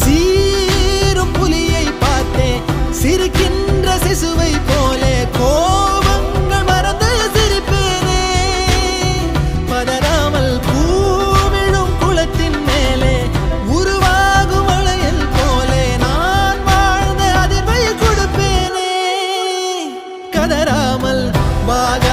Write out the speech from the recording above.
சீரும் புலியை பார்த்தேன் சிரிக்கின்ற சிசுவை போலே கோபங்கள் மறந்து சிரிப்பேனே. பதறாமல் பூவிழும் குளத்தின் மேலே உருவாகும் மழையில் போலே நான் வாழ்ந்த அதிர்வை கொடுப்பேனே. கதறாமல் வாக